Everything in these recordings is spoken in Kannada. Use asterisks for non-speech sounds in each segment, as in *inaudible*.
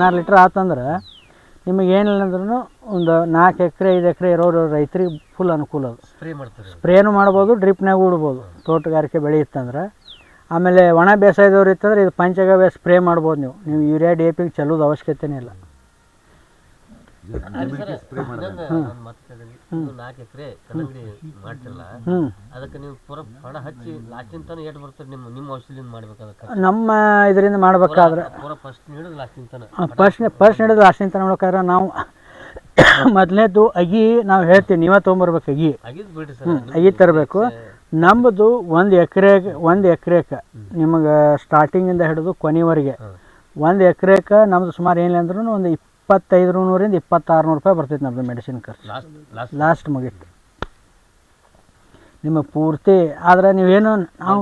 ಹದಿನಾರು ಲೀಟ್ರ್ ಆತಂದ್ರೆ ನಿಮಗೆ ಏನಿಲ್ಲ ಅಂದ್ರೂ ಒಂದು ನಾಲ್ಕು ಎಕರೆ ಐದು ಎಕರೆ ಇರೋರು ರೈತರಿಗೆ ಫುಲ್ ಅನುಕೂಲ ಅದು. ಸ್ಪ್ರೇ ಮಾಡ್ತಾರೆ. ಸ್ಪ್ರೇನು ಮಾಡ್ಬೋದು ಡ್ರಿಪ್ನಾಗ ಉಡ್ಬೋದು ತೋಟಗಾರಿಕೆ ಬೆಳೆ ಇತ್ತಂದ್ರೆ ಆಮೇಲೆ ಒಣ ಬೇಸಾಯದವ್ರು ಇತ್ತಂದ್ರೆ ಇದು ಪಂಚಗವ್ಯ ಸ್ಪ್ರೇ ಮಾಡ್ಬೋದು ನೀವು. ನೀವು ಯೂರಿಯಾ ಡಿ ಎ ಪಿಗೆ ಚೆಲ್ಲೋದು ಅವಶ್ಯಕತೆನೇ ಇಲ್ಲ. ನಾಲ್ಕು ಎಕರೆ ಕಲ್ಲಂಗಡಿ ಮಾಡ್ತಿರಲ್ಲ ಅದಕ್ಕೆ ನೀವು ಪೂರ ಪಡ ಹಚ್ಚಿ ಲಾಸ್ಟಿನ ತನಕ ಏಟ್ ಬರ್ತಾರೆ ನಿಮ್ಮ ನಿಮ್ಮ ಔಷಧಿಯಿಂದ ಮಾಡ್ಬೇಕು ಅದಕ್ಕೆ ನಮ್ಮ ಇದರಿಂದ ಮಾಡ್ಬೇಕಾದ್ರೆ ಪೂರ ಫಸ್ಟ್ ಹಿಡಿದು ಲಾಸ್ಟಿನ ತನ ಫಸ್ಟ್ ಫಸ್ಟ್ ನೋಡ್ಬೇಕಾದ್ರೆ ನಾವು *coughs* ಮೊದಲನೇದು ಅಗಿ ನಾವು ಹೇಳ್ತೀವಿ ನೀವೇ ತೊಗೊಂಬರ್ಬೇಕು ಅಗಿ. ಅಗಿ ತರಬೇಕು. ನಮ್ಮದು ಒಂದು ಎಕರೆ ಒಂದು ಎಕರೆಗೆ ನಿಮಗೆ ಸ್ಟಾರ್ಟಿಂಗಿಂದ ಹಿಡಿದು ಕೊನೆವರೆಗೆ. ಒಂದು ಎಕರೆಕ ನಮ್ಮದು ಸುಮಾರು ಏನಿಲ್ಲ ಅಂದ್ರೂ ಒಂದು ಇಪ್ಪತ್ತೈದು ನೂರಿಂದ ಇಪ್ಪತ್ತಾರು ನೂರು ರೂಪಾಯಿ ಬರ್ತೈತೆ ನಮ್ಮದು ಮೆಡಿಸಿನ್ ಖರ್ಚು. ಲಾಸ್ಟ್ ಮುಗೀತು. ನಿಮಗೆ ಪೂರ್ತಿ ಆದ್ರೆ ನೀವೇನು ನಾವು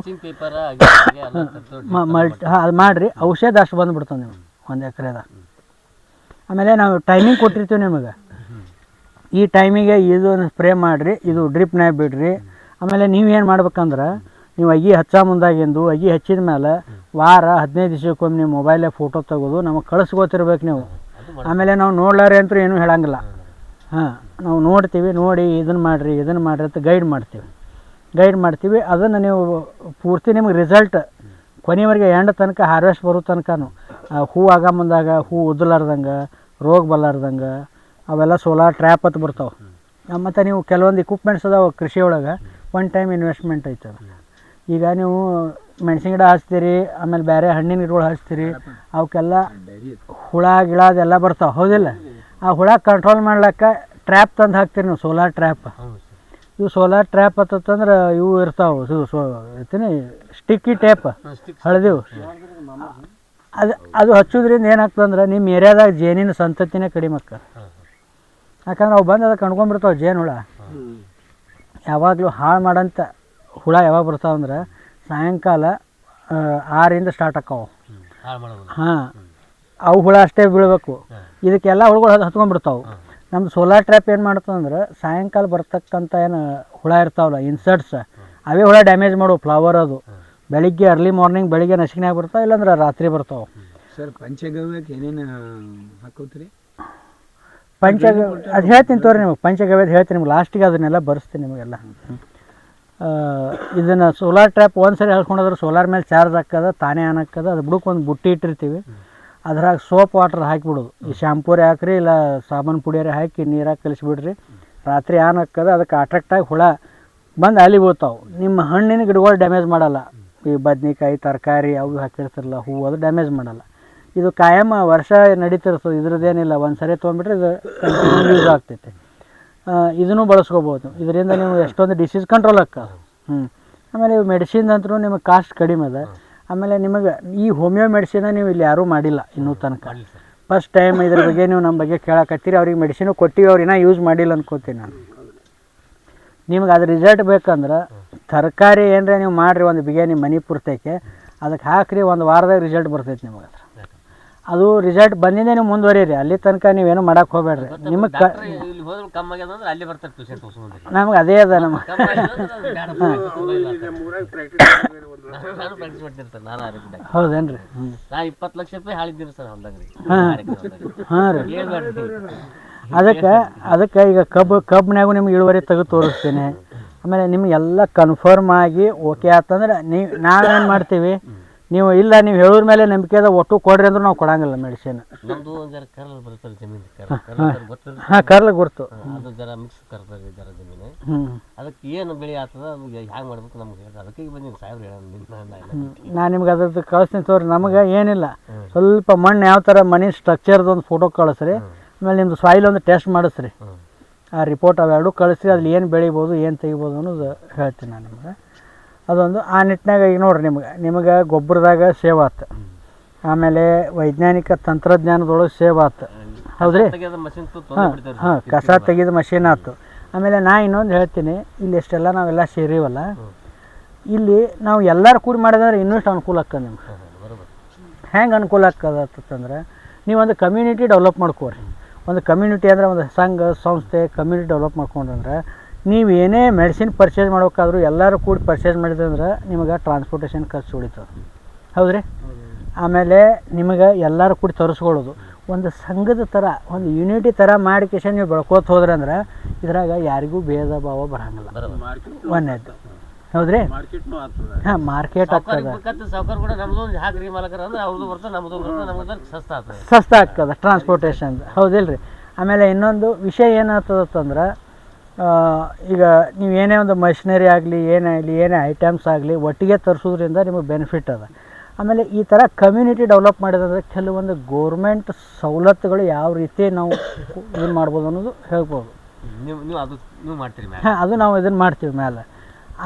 ಮಲ್ಟಿ ಹಾಂ ಅದು ಮಾಡಿರಿ. ಔಷಧ ಅಷ್ಟು ಬಂದುಬಿಡ್ತದೆ ನೀವು ಒಂದು ಎಕರೆದ. ಆಮೇಲೆ ನಾವು ಟೈಮಿಂಗ್ ಕೊಟ್ಟಿರ್ತೀವಿ ನಿಮಗೆ. ಈ ಟೈಮಿಗೆ ಇದು ಸ್ಪ್ರೇ ಮಾಡಿರಿ ಇದು ಡ್ರಿಪ್ನಾಗ ಬಿಡ್ರಿ. ಆಮೇಲೆ ನೀವೇನು ಮಾಡ್ಬೇಕಂದ್ರೆ ನೀವು ಅಗಿ ಹಚ್ಚ ಮುಂದಾಗಿಂದು ಅಗಿ ಹಚ್ಚಿದ ಮೇಲೆ ವಾರ ಹದಿನೈದು ದಿವಸಕ್ಕೊಮ್ಮೆ ನೀವು ಮೊಬೈಲೇ ಫೋಟೋ ತೆಗೆದು ನಮಗೆ ಕಳಿಸ್ಕೊತಿರ್ಬೇಕು ನೀವು. ಆಮೇಲೆ ನಾವು ನೋಡ್ಲಾರೆ ಅಂತೂ ಏನೂ ಹೇಳಂಗಿಲ್ಲ. ಹಾಂ ನಾವು ನೋಡ್ತೀವಿ ನೋಡಿ ಇದನ್ನು ಮಾಡಿರಿ ಇದನ್ನು ಮಾಡಿರಿ ಅಂತ ಗೈಡ್ ಮಾಡ್ತೀವಿ. ಗೈಡ್ ಮಾಡ್ತೀವಿ ಅದನ್ನು ನೀವು ಪೂರ್ತಿ ನಿಮ್ಗೆ ರಿಸಲ್ಟ್ ಕೊನೆವರೆಗೆ ಎಂಡ್ ತನಕ ಹಾರ್ವೆಸ್ಟ್ ಬರೋ ತನಕನು ಆ, ಹೂ ಆಗ ಮುಂದಾಗ ಹೂ ಉದಲಾರ್ದಂಗೆ ರೋಗ ಬಲ್ಲಾರ್ದಂಗೆ ಅವೆಲ್ಲ ಸೋಲಾರ್ ಟ್ರ್ಯಾಪ್ ಅಂತ ಬರ್ತಾವೆ. ಮತ್ತು ನೀವು ಕೆಲವೊಂದು ಇಕ್ವಿಪ್ಮೆಂಟ್ಸ್ ಅದಾವೆ ಕೃಷಿ ಒಳಗೆ ಒನ್ ಟೈಮ್ ಇನ್ವೆಸ್ಟ್ಮೆಂಟ್ ಐತದ. ಈಗ ನೀವು ಮೆಣಸಿನ ಗಿಡ ಹಚ್ತೀರಿ ಆಮೇಲೆ ಬೇರೆ ಹಣ್ಣಿನ ಗಿಡಗಳು ಹಚ್ತೀರಿ ಅವಕ್ಕೆಲ್ಲ ಹುಳ ಗಿಳ ಅದೆಲ್ಲ ಬರ್ತಾವೆ ಹೌದಿಲ್ಲ? ಆ ಹುಳ ಕಂಟ್ರೋಲ್ ಮಾಡ್ಲಿಕ್ಕೆ ಟ್ರ್ಯಾಪ್ ತಂದು ಹಾಕ್ತೀರಿ ನೀವು ಸೋಲಾರ್ ಟ್ರ್ಯಾಪ್ ಇವು ಸೋಲಾರ್ ಟ್ರ್ಯಾಪ್ ಅಂತಂದ್ರೆ ಇವು ಇರ್ತಾವೆ ಇದು ಸೋ ಐತಿನಿ ಸ್ಟಿಕ್ಕಿ ಟೇಪ್ ಹಳದಿ ಹಳದಿವು ಅದು ಅದು ಹಚ್ಚೋದ್ರಿಂದ ಏನಾಗ್ತದಂದ್ರೆ ನಿಮ್ಮ ಏರಿಯಾದಾಗ ಜೇನಿನ ಸಂತತಿನೇ ಕಡಿಮೆ ಅಕ್ಕ. ಯಾಕಂದ್ರೆ ಅವು ಬಂದು ಅದಕ್ಕೆ ಕಂಡ್ಕೊಂಡ್ಬಿಡ್ತಾವೆ ಜೇನು ಹುಳ. ಯಾವಾಗಲೂ ಹಾಳು ಮಾಡೋಂಥ ಹುಳ ಯಾವಾಗ ಬರ್ತಾವಂದ್ರೆ ಸಾಯಂಕಾಲ ಆರಿಂದ ಸ್ಟಾರ್ಟ್ ಆಕ್ಕಾವು ಹಾಂ ಅವು ಹುಳ ಅಷ್ಟೇ ಬೀಳಬೇಕು. ಇದಕ್ಕೆಲ್ಲ ಹುಳುಗಳು ಅದು ಹತ್ಕೊಂಡ್ಬಿಡ್ತಾವೆ. ನಮ್ದು ಸೋಲಾರ್ ಟ್ರ್ಯಾಪ್ ಏನು ಮಾಡ್ತದಂದ್ರೆ ಸಾಯಂಕಾಲ ಬರ್ತಕ್ಕಂಥ ಏನು ಹುಳ ಇರ್ತಾವಲ್ಲ ಇನ್ಸರ್ಟ್ಸ್ ಅವೇ ಹುಳ ಡ್ಯಾಮೇಜ್ ಮಾಡುವ ಫ್ಲವರ್ ಅದು. ಬೆಳಿಗ್ಗೆ ಅರ್ಲಿ ಮಾರ್ನಿಂಗ್ ಬೆಳಿಗ್ಗೆ ನಶಿಕೆ ಬರ್ತಾವೆ ಇಲ್ಲಾಂದ್ರೆ ರಾತ್ರಿ ಬರ್ತಾವೆ. ಸರ್ ಪಂಚಗವ್ಯಕ್ಕೆ ಏನೇನು ಹಾಕೋತ್ರಿ? ಪಂಚಗ ಅದು ಹೇಳ್ತೀನಿ ತೋರಿ ನಿಮಗೆ ಪಂಚಗವ್ಯದ ಹೇಳ್ತೀನಿ ನಿಮ್ಗೆ. ಲಾಸ್ಟಿಗೆ ಅದನ್ನೆಲ್ಲ ಬರೆಸ್ತೀನಿ ನಿಮಗೆಲ್ಲ. ಇದನ್ನು ಸೋಲಾರ್ ಟ್ರ್ಯಾಪ್ ಒಂದು ಸರಿ ಹೇಳ್ಕೊಂಡೋದ್ರೆ ಸೋಲಾರ್ ಮೇಲೆ ಚಾರ್ಜ್ ಹಾಕದ, ತಾನೇ ಆನ್ ಹಾಕದ, ಅದು ಬುಡಕ್ಕೆ ಒಂದು ಬುಟ್ಟಿ ಇಟ್ಟಿರ್ತೀವಿ. ಅದ್ರಾಗ ಸೋಪ್ ವಾಟರ್ ಹಾಕಿಬಿಡೋದು. ಈ ಶಾಂಪೂರೇ ಹಾಕ್ರಿ, ಇಲ್ಲ ಸಾಬೂನು ಪುಡಿಯರೇ ಹಾಕಿ ನೀರಾಗಿ ಕಲಿಸ್ಬಿಡ್ರಿ. ರಾತ್ರಿ ಆನ್ ಹಾಕದ, ಅದಕ್ಕೆ ಅಟ್ರಾಕ್ಟಾಗಿ ಹುಳ ಬಂದು ಅಲ್ಲಿ ಬೀಳ್ತಾವೆ. ನಿಮ್ಮ ಹಣ್ಣಿನ ಗಿಡಗಳು ಡ್ಯಾಮೇಜ್ ಮಾಡಲ್ಲ. ಈ ಬದ್ನಿಕಾಯಿ, ತರಕಾರಿ ಅವು ಹಾಕಿರ್ತಾರಲ್ಲ ಹೂವು ಅದು ಡ್ಯಾಮೇಜ್ ಮಾಡಲ್ಲ. ಇದು ಕಾಯಮ ವರ್ಷ ನಡೀತಿರ್ತದೆ, ಇದ್ರದ್ದೇನಿಲ್ಲ. ಒಂದು ಸರಿ ತೊಗೊಂಬಿಟ್ರೆ ಇದು ಯೂಸ್ ಆಗ್ತೈತೆ. ಇದನ್ನು ಬಳಸ್ಕೋಬೋದು. ಇದರಿಂದ ನೀವು *coughs* ಎಷ್ಟೊಂದು ಡಿಸೀಸ್ ಕಂಟ್ರೋಲ್ ಆಗ್ತದೆ ಹ್ಞೂ ಆಮೇಲೆ ಮೆಡಿಸಿನ್ ಅಂತೂ ನಿಮಗೆ ಕಾಸ್ಟ್ ಕಡಿಮೆ ಅದ. ಆಮೇಲೆ ನಿಮಗೆ ಈ ಹೋಮಿಯೋ ಮೆಡಿಸಿನ ನೀವು ಇಲ್ಲಿ ಯಾರೂ ಮಾಡಿಲ್ಲ ಇನ್ನೂ ತನಕ. ಫಸ್ಟ್ ಟೈಮ್ ಇದ್ರ ಬಗ್ಗೆ ನೀವು ನಮ್ಮ ಬಗ್ಗೆ ಕೇಳಕತ್ತೀರಿ. ಅವ್ರಿಗೆ ಮೆಡಿಸಿನು ಕೊಟ್ಟಿವಿ ಅವ್ರು ಇನ್ನೂ ಯೂಸ್ ಮಾಡಿಲ್ಲ ಅನ್ಕೋತೀನಿ ನಾನು. ನಿಮ್ಗೆ ಅದು ರಿಸಲ್ಟ್ ಬೇಕಂದ್ರೆ ತರಕಾರಿ ಏನರ ನೀವು ಮಾಡಿರಿ ಒಂದು ಬಿಗೆ ನಿಮ್ಮ ಮನೆ ಪೂರ್ತೈಕೆ ಅದಕ್ಕೆ ಹಾಕ್ರಿ ಒಂದು ವಾರದಾಗ ರಿಸಲ್ಟ್ ಬರ್ತೈತೆ ನಿಮಗೆ ಅದು ರಿಸಲ್ಟ್ ಬಂದಿದ್ದೇ ನೀವು ಮುಂದುವರಿಯಿರಿ. ಅಲ್ಲಿ ತನಕ ನೀವೇನು ಮಾಡಕ್ಕೆ ಹೋಗ್ಬೇಡ್ರಿ. ನಿಮಗೆ ಕ ಇಲ್ಲಿ ಹೋದ್ರೆ ಕಮ್ಮಿ ಆಗ್ಯದ ಅಂದ್ರೆ ಅಲ್ಲಿ ಬರ್ತಾರೆ ಪೇಷಂಟ್ ತೋರಿಸ್ಕೊಂಡ್ರಿ ನಮ್ಗೆ ಅದೇ ಅದ ಕಮ್ಮಿ ಪ್ರಾಕ್ಟೀಸ್ ಮಾಡ್ತಿರ್ತಾರೆ ನಾನು ಆರೋಗ್ಯ ಹೌದೇನ್ರಿ? ಹ್ಞೂ ನಾ ಇಪ್ಪತ್ತು ಲಕ್ಷ ರೂಪಾಯಿ ಹಾಳಿದ್ದೀರಿ ಸರ್ ಹೊಲ್ದಾಗ ರೀ ಹಾಂ ರೀ. ಅದಕ್ಕೆ ಅದಕ್ಕೆ ಈಗ ಕಬ್ಬು ಕಬ್ಬಿನಾಗೂ ನಿಮ್ಗೆ ಇಳುವರಿ ತೆಗೆದು ತೋರಿಸ್ತೀನಿ. ಆಮೇಲೆ ನಿಮಗೆಲ್ಲ ಕನ್ಫರ್ಮ್ ಆಗಿ ಓಕೆ ಆತಂದ್ರೆ ನೀವು ನಾವೇನು ಮಾಡ್ತೀವಿ? ನೀವು ಇಲ್ಲ ನೀವು ಹೇಳಿದ ಮೇಲೆ ನಂಬಿಕೆ ಅದ ಒಟ್ಟು ಕೊಡ್ರಿ ಅಂದ್ರೆ ನಾವು ಕೊಡಂಗಿಲ್ಲ ಮೆಡಿಸಿನ್ ನಮ್ದು ಜರ ಕರ್ಲ್ ಜಮೀನು ಹಾಂ ಕರ್ಲ ಗುರ್ತು. ಅದು ಜರ ಮಿಕ್ಸ್ ಕರ್ತದೆ ಜರ ಜಮೀನು. ಅದಕ್ಕೆ ಏನು ಬೆಳೆ ಆಗ್ತದ ನಮ್ಗೆ ಹ್ಯಾಂಗೆ ಮಾಡ್ಬೇಕು ನಮ್ಗೆ ಅದಕ್ಕೆ ಈಗ ಬಂದೀನಿ ಸಾಹೇಬ್ರು ಹೇಳೋಣ ನಾನು ನಿಮ್ಗೆ ಅದ್ರದ್ದು ಕಳಿಸ್ತೀನಿ ತೋರಿ ನಮಗೆ ಏನಿಲ್ಲ. ಸ್ವಲ್ಪ ಮಣ್ಣು ಯಾವ ಥರ ಮನೆ ಸ್ಟ್ರಕ್ಚರ್ದು ಒಂದು ಫೋಟೋ ಕಳಿಸ್ರಿ ಆಮೇಲೆ ನಿಮ್ದು ಸಾಯಿಲ್ ಒಂದು ಟೆಸ್ಟ್ ಮಾಡಿಸ್ರಿ. ಆ ರಿಪೋರ್ಟ್ ಅವೆರಡು ಕಳಿಸ್ರಿ ಅಲ್ಲಿ ಏನು ಬೆಳಿಬೋದು ಏನು ತೆಗಿಬೋದು ಅನ್ನೋದು ಹೇಳ್ತೀನಿ ನಾನು ನಿಮ್ಗೆ. ಅದೊಂದು ಆ ನಿಟ್ಟಿನಾಗ ಈಗ ನೋಡ್ರಿ ನಿಮ್ಗೆ ನಿಮಗೆ ಗೊಬ್ಬರದಾಗ ಸೇವ್ ಆತು. ಆಮೇಲೆ ವೈಜ್ಞಾನಿಕ ತಂತ್ರಜ್ಞಾನದೊಳಗೆ ಸೇವ್ ಆತು. ಹೌದ್ರಿ? ಹಾಂ ಹಾಂ ಕಸ ತೆಗೆದ ಮಷೀನ್ ಆಯ್ತು ಆಮೇಲೆ ನಾ ಇನ್ನೊಂದು ಹೇಳ್ತೀನಿ ಇಲ್ಲಿ ಎಷ್ಟೆಲ್ಲ ನಾವೆಲ್ಲ ಸೇರಿವಲ್ಲ ಇಲ್ಲಿ ನಾವು ಎಲ್ಲರೂ ಕೂಡಿ ಮಾಡಿದ್ರೆ ಇನ್ನಷ್ಟು ಅನುಕೂಲ ಆಗ್ತದೆ ನಿಮ್ಗೆ. ಹೆಂಗೆ ಅನುಕೂಲ ಆಗ್ತದಂತಂದ್ರೆ ನೀವು ಒಂದು ಕಮ್ಯುನಿಟಿ ಡೆವಲಪ್ ಮಾಡ್ಕೋರಿ. ಒಂದು ಕಮ್ಯುನಿಟಿ ಅಂದರೆ ಒಂದು ಸಂಘ ಸಂಸ್ಥೆ ಕಮ್ಯುನಿಟಿ ಡೆವಲಪ್ ಮಾಡ್ಕೊಂಡ್ರೆ ನೀವು ಏನೇ ಮೆಡಿಸಿನ್ ಪರ್ಚೇಸ್ ಮಾಡ್ಬೇಕಾದ್ರೂ ಎಲ್ಲರೂ ಕೂಡಿ ಪರ್ಚೇಸ್ ಮಾಡಿದಂದ್ರೆ ನಿಮಗೆ ಟ್ರಾನ್ಸ್ಪೋರ್ಟೇಷನ್ ಖರ್ಚು ಉಳಿತದೆ. ರೀ ಆಮೇಲೆ ನಿಮಗೆ ಎಲ್ಲರೂ ಕೂಡಿ ತರಿಸ್ಕೊಳ್ಳೋದು. ಒಂದು ಸಂಘದ ಥರ ಒಂದು ಯೂನಿಟಿ ಥರ ಮಾಡಿಕೇಶನ್ ನೀವು ಬೆಳ್ಕೋತ ಹೋದ್ರೆ ಅಂದ್ರೆ ಇದ್ರಾಗ ಯಾರಿಗೂ ಭೇದ ಭಾವ ಬರಂಗಿಲ್ಲ. ಒಂದೇದು. ಹೌದ್ರಿ? ಹಾಂ ಮಾರ್ಕೆಟ್ ಆಗ್ತದೆ. ಸಸ್ತ ಆಗ್ತದೆ. ಟ್ರಾನ್ಸ್ಪೋರ್ಟೇಷನ್ ಹೌದಿಲ್ರಿ? ಆಮೇಲೆ ಇನ್ನೊಂದು ವಿಷಯ ಏನಾಗ್ತದಂತಂದ್ರೆ ಈಗ ನೀವು ಏನೇ ಒಂದು ಮಷಿನರಿ ಆಗಲಿ ಏನೇ ಆಗಲಿ ಏನೇ ಐಟಮ್ಸ್ ಆಗಲಿ ಒಟ್ಟಿಗೆ ತರಿಸೋದ್ರಿಂದ ನಿಮಗೆ ಬೆನಿಫಿಟ್ ಅದ. ಆಮೇಲೆ ಈ ಥರ ಕಮ್ಯುನಿಟಿ ಡೆವಲಪ್ ಮಾಡಿದ್ರೆ ಕೆಲವೊಂದು ಗೋರ್ಮೆಂಟ್ ಸವಲತ್ತುಗಳು ಯಾವ ರೀತಿ ನಾವು *coughs* ಇದನ್ನು ಮಾಡ್ಬೋದು ಅನ್ನೋದು ಹೇಳ್ಬೋದು. ನೀವು ನೀವು ಅದು ನೀವು ಮಾಡ್ತೀರಿ ಮ್ಯಾಮ್ ಹಾಂ ಅದು ನಾವು ಇದನ್ನು ಮಾಡ್ತೀವಿ ಮೇಲೆ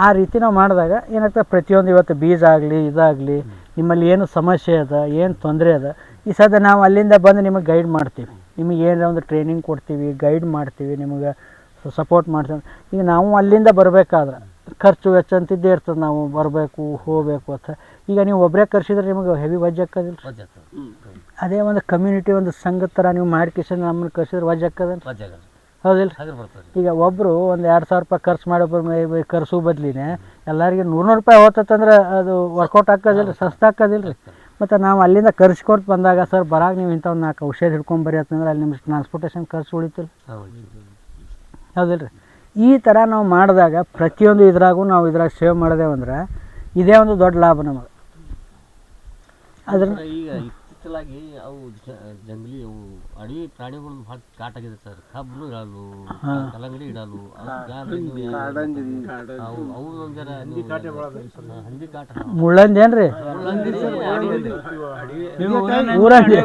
ಆ ರೀತಿ ನಾವು ಮಾಡಿದಾಗ ಏನಾಗ್ತದೆ ಪ್ರತಿಯೊಂದು ಇವತ್ತು ಬೀಜ ಆಗಲಿ ಇದಾಗಲಿ ನಿಮ್ಮಲ್ಲಿ ಏನು ಸಮಸ್ಯೆ ಅದ ಏನು ತೊಂದರೆ ಅದ ಈ ಸದ್ಯ ನಾವು ಅಲ್ಲಿಂದ ಬಂದು ನಿಮಗೆ ಗೈಡ್ ಮಾಡ್ತೀವಿ. ನಿಮಗೆ ಏನೇ ಒಂದು ಟ್ರೈನಿಂಗ್ ಕೊಡ್ತೀವಿ ಗೈಡ್ ಮಾಡ್ತೀವಿ ನಿಮಗೆ ಸಪೋರ್ಟ್ ಮಾಡ್ತೀವಿ ಈಗ ನಾವು ಅಲ್ಲಿಂದ ಬರಬೇಕಾದ್ರೆ ಖರ್ಚು ವೆಚ್ಚ ಅಂತಿದ್ದೇ ಇರ್ತದೆ. ನಾವು ಬರಬೇಕು ಹೋಗಬೇಕು ಅಂತ. ಈಗ ನೀವು ಒಬ್ಬರೇ ಕರ್ಸಿದ್ರೆ ನಿಮಗೆ ಹೆವಿ ವಜ್ ಹಾಕೋದಿಲ್ಲ ವಜ್ಜ ಅದೇ ಒಂದು ಕಮ್ಯುನಿಟಿ ಒಂದು ಸಂಘದ ಥರ ನೀವು ಮಾಡ್ಕಿಸಿ ನಮ್ಮನ್ನು ಕರ್ಸಿದ್ರೆ ವಜ್ ಹಾಕೋದಿಲ್ಲ ಹೌದಿಲ್ಲ ಈಗ ಒಬ್ಬರು ಒಂದು ಎರಡು ಸಾವಿರ ರೂಪಾಯಿ ಖರ್ಚು ಮಾಡೋಬ್ಬರು ಖರ್ಚು ಬದ್ಲಿನೇ ಎಲ್ಲರಿಗೆ ನೂರು ನೂರು ರೂಪಾಯಿ ಹೋತಂದ್ರೆ ಅದು ವರ್ಕೌಟ್ ಹಾಕೋದಿಲ್ಲ ಸಸ್ತ ಹಾಕೋದಿಲ್ಲ ರೀ ಮತ್ತು ನಾವು ಅಲ್ಲಿಂದ ಕರ್ಸ್ಕೊಟ್ಟು ಬಂದಾಗ ಸರ್ ಬರಾಗ ನೀವು ಇಂಥ ಒಂದು ನಾಲ್ಕು ಔಷಧ ಹಿಡ್ಕೊಂಬರಿ ಅಂತಂದ್ರೆ ಅಲ್ಲಿ ನಿಮ್ಗೆ ಟ್ರಾನ್ಸ್ಪೋರ್ಟೇಷನ್ ಖರ್ಚು ಉಳಿತಿಲ್ಲ ಹೌದು. ಹೌದಿಲ್ಲ ಈ ಥರ ನಾವು ಮಾಡಿದಾಗ ಪ್ರತಿಯೊಂದು ಇದ್ರಾಗೂ ನಾವು ಇದ್ರಾಗ ಸೇವ್ ಮಾಡಿದೆವಂದ್ರೆ ಇದೇ ಒಂದು ದೊಡ್ಡ ಲಾಭ ನಮಗೆ. ಅದ್ರ ಈಗ ಇತ್ತಿತ್ತಲಾಗಿ ಅವು ಜಂಗಲಿ ಅವು ಅಡವಿ ಪ್ರಾಣಿಗಳು ಭಾಳ ಕಾಟಾಗಿದೆ ಸರ್. ಕಬ್ಬು ಇಡಲು ಕಲ್ಲಂಗಡಿ ಇಡಲು ಅವು ಅವು ಒಂಥರ ಹಂದಿ ಕಾಟ ಮುಳ್ಳಂದಿ ಅಡವಿ ಊರಂದಿ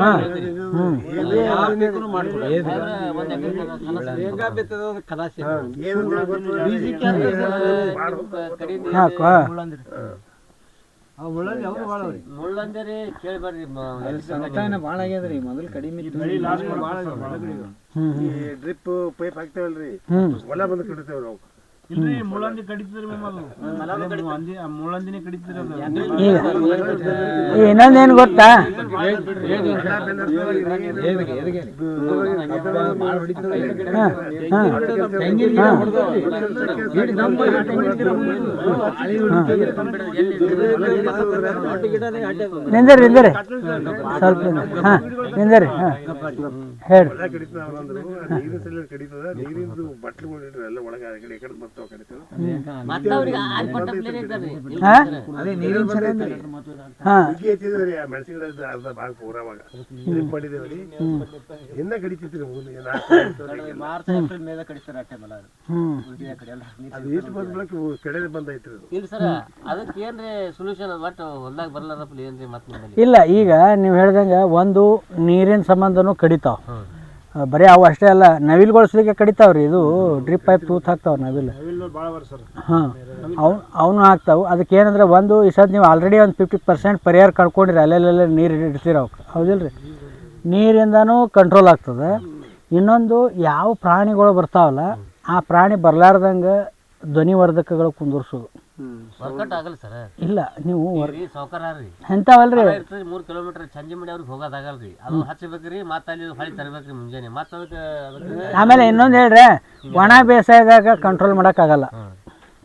ಹಾಂ. ಹ್ಞೂ ಒಂದ್ ಎಕರೆ ಹಾಂ ಕೊ ಮುಳ್ಳಂದಿರಿ ಕೇಳ್ಬೇಡ್ರಿ ಭಾಳ ಆಗ್ಯದ ರೀ ಮೊದಲು ಕಡಿಮೆ ಹ್ಞೂ ಡ್ರಿಪ್ ಪೈಪ್ ಹಾಕ್ತೇವಲ್ರಿ. ಹೊಲ ಬಂದು ಕಡಿತೇವ್ರಿ ನಾವು ಇಲ್ರಿ ಮುಳ್ಳಂದಿ ಕಡಿತದ್ರಿ ಅದು. ಮುಳ್ಳಂದಿನೇ ಕಡಿತದ್ರಿ ಇನ್ನೊಂದೇನು ಗೊತ್ತಾ? ನಿಂದರಿ ನಿಂದರಿ. ಸ್ವಲ್ಪ ಹಾ ನಿಂದರಿ ಹಾ. ಹೇಳಿ. ಕಡಿತದ ನೀರಿಂದು ಬಟ್ಲು ಎಲ್ಲ ಒಳಗ ಅದೇ ನೀರಿನ ಹುಡುಗಿ ಆ ಮೆಣಸಿನ ಅರ್ಧ ಭಾಗ ಪೂರ ಅವಾಗ. ಮಾಡಿದೇವ್ರಿ ಅದು. ಬಂದ್ ಬಳಕ ಬಂದೈತ್ರಿ ಇಲ್ಲ ಸರ್ ಅದಕ್ಕೆ ಏನ್ರಿ ಸೊಲ್ಯೂಷನ್ ಅದ? ಒಟ್ಟು ಹೊಲ್ದಾಗ ಬರ್ಲಾರಪ್ಪ ಏನ್ರಿ ಮತ್ತೆ ನಿಮ್ಮಲ್ಲಿ? ಇಲ್ಲ ಈಗ ನೀವು ಹೇಳ್ದಂಗ ಒಂದು ನೀರಿನ ಸಂಬಂಧನೂ ಕಡಿತಾವ. ಬರೀ ಅವು ಅಷ್ಟೇ ಅಲ್ಲ ನವಿಲ್ಗೊಳಿಸ್ಲಿಕ್ಕೆ ಕಡಿತಾವ್ರಿ. ಇದು ಡ್ರಿಪ್ ಪೈಪ್ ತೂತ್ ಹಾಕ್ತಾವ್ರಿ ನವಿಲ್. ಹಾಂ ಅವು ಅವನು ಹಾಕ್ತಾವೆ. ಅದಕ್ಕೆ ಏನಂದ್ರೆ ಒಂದು ಈ ಸದ್ ನೀವು ಆಲ್ರೆಡಿ ಒಂದು ಫಿಫ್ಟಿ ಪರ್ಸೆಂಟ್ ಪರಿಹಾರ ಕಳ್ಕೊಂಡಿರಿ ಅಲ್ಲೆಲ್ಲ ನೀರು ಇಡ್ತೀರ ಅವಕ್ಕೆ ಹೌದಿಲ್ಲ ರೀ ನೀರಿಂದನೂ ಕಂಟ್ರೋಲ್ ಆಗ್ತದೆ. ಇನ್ನೊಂದು ಯಾವ ಪ್ರಾಣಿಗಳು ಬರ್ತಾವಲ್ಲ ಆ ಪ್ರಾಣಿ ಬರಲಾರ್ದಂಗೆ ಧ್ವನಿವರ್ಧಕಗಳು ಕುಂದಿರ್ಸೋದು. ವರ್ಕೌಟ್ ಆಗಲ್ಲ ಸರ್. ಇಲ್ಲ ನೀವು ವರ್- ರೀ ಸಾವುಕಾರ ರೀ. ಎಂಥವಲ್ರಿ ಇರ್ತದೆ ಮೂರು ಕಿಲೋಮೀಟರ್ ಚಂಜಿ ಮಾಡಿ ಅವ್ರಿಗೆ ಹೋಗೋದಾಗಲ್ರಿ. ಅದು ಹಚ್ಚಬೇಕ್ರಿ ಮತ್ತೆ ಅಲ್ಲಿ ಹೊಳಿ ತರಬೇಕ್ರಿ ಮುಂಜಾನೆ. ಮತ್ತೆ ಅದಕ್ಕೆ ಅದಕ್ಕೆ ಆಮೇಲೆ ಇನ್ನೊಂದು ಹೇಳ್ರಿ ಒಣ ಬೇಸಾಯದಾಗ ಕಂಟ್ರೋಲ್ ಮಾಡೋಕ್ಕಾಗಲ್ಲ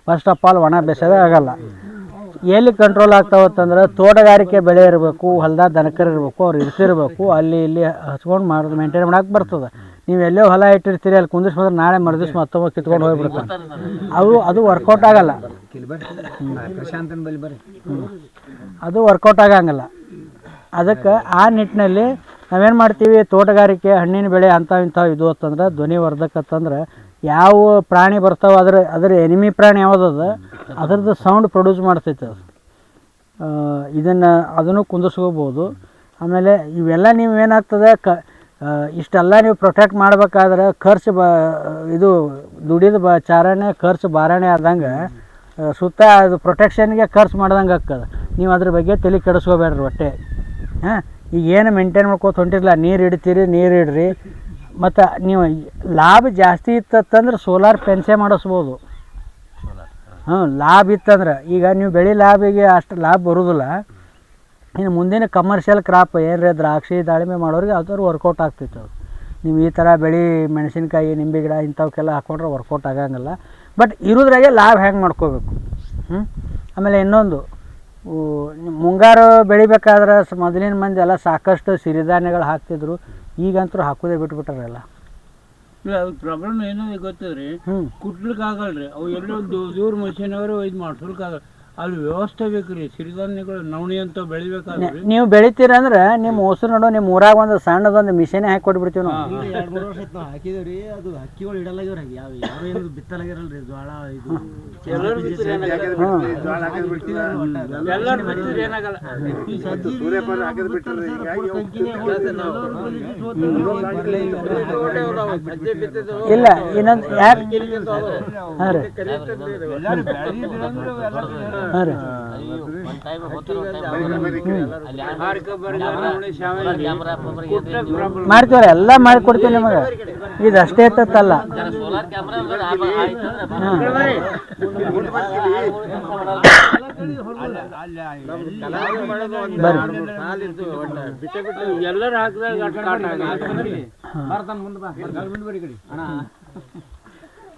ಫಸ್ಟ್ ಆಫ್ ಆಲ್ ಒಣ ಬೇಸಾಯದಾಗ ಆಗಲ್ಲ. ಎಲ್ಲಿ ಕಂಟ್ರೋಲ್ ಆಗ್ತಾವತ್ತಂದ್ರೆ ತೋಟಗಾರಿಕೆ ಬೆಳೆ ಇರಬೇಕು ಹೊಲ್ದಾಗ ದನಕರು ಇರಬೇಕು ಅವ್ರು ಇರ್ತಿರ್ಬೇಕು ಅಲ್ಲಿ ಇಲ್ಲಿ ಹಚ್ಕೊಂಡು ಮಾಡೋದು ಮೇಂಟೈನ್ ಮಾಡಕ್ಕೆ ಬರ್ತದೆ. ನೀವು ಎಲ್ಲೋ ಹೊಲ ಇಟ್ಟಿರ್ತೀರಿ, ಅಲ್ಲಿ ಕುಂದಿಸ್ಬಂದ್ರೆ ನಾಳೆ ಮರುದಿವ್ಸ ಮತ್ತೊಮ್ಮೆ ಕಿತ್ಕೊಂಡು ಹೋಗ್ಬಿಡ್ತಾನೆ ಅವು ಅದು ವರ್ಕೌಟ್ ಆಗಲ್ಲ. ಅದು ವರ್ಕೌಟ್ ಆಗಂಗಿಲ್ಲ. ಅದಕ್ಕೆ ಆ ನಿಟ್ಟಿನಲ್ಲಿ ನಾವೇನು ಮಾಡ್ತೀವಿ, ತೋಟಗಾರಿಕೆ, ಹಣ್ಣಿನ ಬೆಳೆ ಅಂಥವು ಇಂಥವು ಇದು ಅಂತಂದ್ರೆ, ಧ್ವನಿ ವರ್ಧಕತ್ತಂದ್ರೆ ಯಾವ ಪ್ರಾಣಿ ಬರ್ತಾವೆ ಅದ್ರ ಅದ್ರ ಎನಿಮಿ ಪ್ರಾಣಿ ಯಾವುದದ ಅದ್ರದ್ದು ಸೌಂಡ್ ಪ್ರೊಡ್ಯೂಸ್ ಮಾಡ್ತೈತೆ ಅದು. ಇದನ್ನು ಅದನ್ನು ಕುಂದಿಸ್ಕೋಬೋದು ಆಮೇಲೆ ಇವೆಲ್ಲ ನೀವು ಏನಾಗ್ತದೆ, ಕ ಇಷ್ಟೆಲ್ಲ ನೀವು ಪ್ರೊಟೆಕ್ಟ್ ಮಾಡ್ಬೇಕಾದ್ರೆ ಖರ್ಚು ಬ ಇದು ದುಡಿದ ಬ ಚಾರಣೆ ಖರ್ಚು ಬಾರಣೆ ಆದಂಗೆ ಸುತ್ತ ಅದು ಪ್ರೊಟೆಕ್ಷನ್ಗೆ ಖರ್ಚು ಮಾಡ್ದಂಗೆ ಆಗ್ತದೆ. ನೀವು ಅದ್ರ ಬಗ್ಗೆ ತಲೆ ಕೆಡಿಸ್ಕೋಬೇಡ್ರಿ ಹೊಟ್ಟೆ ಹಾಂ ಈಗ ಏನು ಮೇಂಟೈನ್ ಮಾಡ್ಕೋತ ಹೊಂಟಿರಲ್ಲ ನೀರು ಇಡ್ತೀರಿ ನೀರು ಇಡ್ರಿ ಮತ್ತು ನೀವು ಲಾಭ ಜಾಸ್ತಿ ಇತ್ತಂದ್ರೆ ಸೋಲಾರ್ ಪೆನ್ಸೆ ಮಾಡಿಸ್ಬೋದು. ಹಾಂ. ಲಾಭ ಇತ್ತಂದ್ರೆ ಈಗ ನೀವು ಬೆಳೆ ಲಾಭಿಗೆ ಅಷ್ಟು ಲಾಭ ಬರೋದಿಲ್ಲ. ಇನ್ನು ಮುಂದಿನ ಕಮರ್ಷಿಯಲ್ ಕ್ರಾಪ್ ಏನ್ರಿ ದ್ರಾಕ್ಷಿ ದಾಳಿಂಬೆ ಮಾಡೋರಿಗೆ ಅದ್ರ ವರ್ಕೌಟ್ ಆಗ್ತಿತ್ತು ಅದು. ನೀವು ಈ ಥರ ಬೆಳೆ ಮೆಣಸಿನ್ಕಾಯಿ ನಿಂಬೆ ಗಿಡ ಇಂಥವಕ್ಕೆಲ್ಲ ಹಾಕೊಂಡ್ರೆ ವರ್ಕೌಟ್ ಆಗೋಂಗಿಲ್ಲ. ಬಟ್ ಇರೋದ್ರಾಗೆ ಲಾಭ ಹೆಂಗೆ ಮಾಡ್ಕೋಬೇಕು? ಹ್ಞೂ ಆಮೇಲೆ ಇನ್ನೊಂದು ಮುಂಗಾರು ಬೆಳಿಬೇಕಾದ್ರೆ ಸ- ಮೊದಲಿನ ಮಂದಿ ಎಲ್ಲ ಸಾಕಷ್ಟು ಸಿರಿಧಾನ್ಯಗಳು ಹಾಕ್ತಿದ್ರು. ಈಗಂತೂ ಹಾಕೋದೇ ಬಿಟ್ಬಿಟ್ರಲ್ಲ ಎಲ್ಲ ಇಲ್ಲ ಅದು ಪ್ರಾಬ್ಲಮ್ ರೀ ಗೊತ್ತದ್ರಿ? ಹ್ಞೂ ಕುಟ್ಲಿಕ್ಕೆ ಆಗಲ್ರಿ ಅವು ಎಲ್ಲೋ ದೂರ ಮಷೀನ್ ಅವರು ಇದು ಮಾಡ್ಸೋಕ್ಕಾಗಲ್ಲ ಅಲ್ಲಿ ವ್ಯವಸ್ಥೆ ಬೇಕ್ರಿ ಸಿರಿಧಾನ್ಯಗಳು ನವಣಿ ಅಂತ ಬೆಳಿಬೇಕಾದ್ರೆ ನೀವು ಬೆಳಿತೀರ ಅಂದ್ರೆ ನಿಮ್ಮ ಹೊಸ ನೋಡು ನಿಮ್ಮ ಊರಾಗ ಒಂದು ಸಣ್ಣದೊಂದು ಮಿಷನ್ ಹಾಕಿ ಕೊಟ್ಬಿಡ್ತೀವಿ ನಾವು. ಎರಡು ಮೂರು ವರ್ಷ ಆಯ್ತು ನಾವು ಹಾಕಿದೇವ್ರಿ ಅದು ಹಕ್ಕಿಗಳು ಇಡಲಾಗ್ಯವ್ರಿ ಯಾವ ಯಾರು ಏನು ಜ್ವಾಳ ಇದು ಇಲ್ಲ. ಇನ್ನೊಂದು ಯಾಕೆ ಹಾಂ ರೀ ಮಾಡ್ತೀವ್ರಿ ಎಲ್ಲ ಮಾಡಿಕೊಡ್ತೀವಿ ನಿಮಗೆ. ಇದು ಅಷ್ಟೇ ಹಾಕಿದಾಗ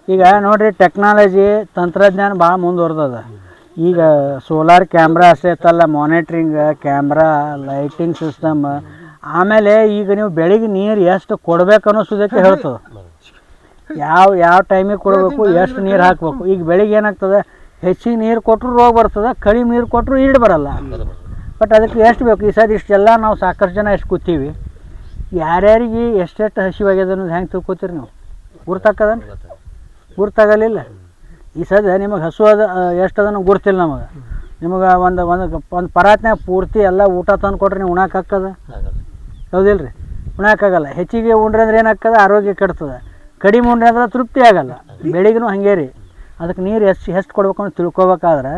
ಈಗ ನೋಡ್ರಿ ಟೆಕ್ನಾಲಜಿ ತಂತ್ರಜ್ಞಾನ ಭಾಳ ಮುಂದುವರ್ದದ. ಈಗ ಸೋಲಾರ್ ಕ್ಯಾಮ್ರಾ ಅಷ್ಟೇ ಇತ್ತಲ್ಲ ಮಾನಿಟ್ರಿಂಗ್ ಕ್ಯಾಮ್ರಾ ಲೈಟಿಂಗ್ ಸಿಸ್ಟಮ್ ಆಮೇಲೆ ಈಗ ನೀವು ಬೆಳಿಗ್ಗೆ ನೀರು ಎಷ್ಟು ಕೊಡ್ಬೇಕು ಅನ್ನಿಸೋದಕ್ಕೆ ಹೇಳ್ತದೆ. ಯಾವ ಯಾವ ಟೈಮಿಗೆ ಕೊಡಬೇಕು, ಎಷ್ಟು ನೀರು ಹಾಕಬೇಕು. ಈಗ ಬೆಳಿಗ್ಗೆ ಏನಾಗ್ತದೆ, ಹೆಚ್ಚಿಗೆ ನೀರು ಕೊಟ್ಟರು ರೋಗ ಬರ್ತದೆ, ಕಡಿಮೆ ನೀರು ಕೊಟ್ಟರು ಈಡು ಬರಲ್ಲ. ಬಟ್ ಅದಕ್ಕೆ ಎಷ್ಟು ಬೇಕು? ಈ ಸರಿ ಇಷ್ಟೆಲ್ಲ ನಾವು ಸಾಕಷ್ಟು ಜನ ಎಷ್ಟು ಕೂತೀವಿ? ಯಾರ್ಯಾರಿಗೆ ಎಷ್ಟೆಷ್ಟು ಹಸಿವಾಗ್ಯದ ಅನ್ನೋದು ಹೆಂಗೆ ತಿಳ್ಕೊತೀರಿ ನೀವು? ಗುರ್ತಾಕದನ್ ಗುರ್ತಾಗಲಿಲ್ಲ? ಈ ಸದ್ಯ ನಿಮಗೆ ಹಸು ಅದ ಎಷ್ಟು ಅದನ್ನು ಗುರ್ತಿಲ್ಲ ನಮಗೆ. ನಿಮಗೆ ಒಂದು ಒಂದು ಒಂದು ಪರಾತ್ನಾಗ ಪೂರ್ತಿ ಎಲ್ಲ ಊಟ ತಂದು ಕೊಟ್ರೆ ನೀವು ಉಣಾಕಾಕ್ಕದ ಹೌದಿಲ್ಲ ರೀ ಉಣಾಕಾಗಲ್ಲ ಹೆಚ್ಚಿಗೆ ಉಂಡ್ರೆ ಅಂದ್ರೆ ಏನಾಗ್ತದೆ? ಆರೋಗ್ಯ ಕೆಡ್ತದೆ. ಕಡಿಮೆ ಉಂಡ್ರೆ ಅಂದ್ರೆ ತೃಪ್ತಿ ಆಗಲ್ಲ. ಬೆಳಿಗ್ನೂ ಹಂಗೆ ರೀ. ಅದಕ್ಕೆ ನೀರು ಎಷ್ಟು ಎಷ್ಟು ಕೊಡ್ಬೇಕು ಅಂತ ತಿಳ್ಕೊಬೇಕಾದ್ರೆ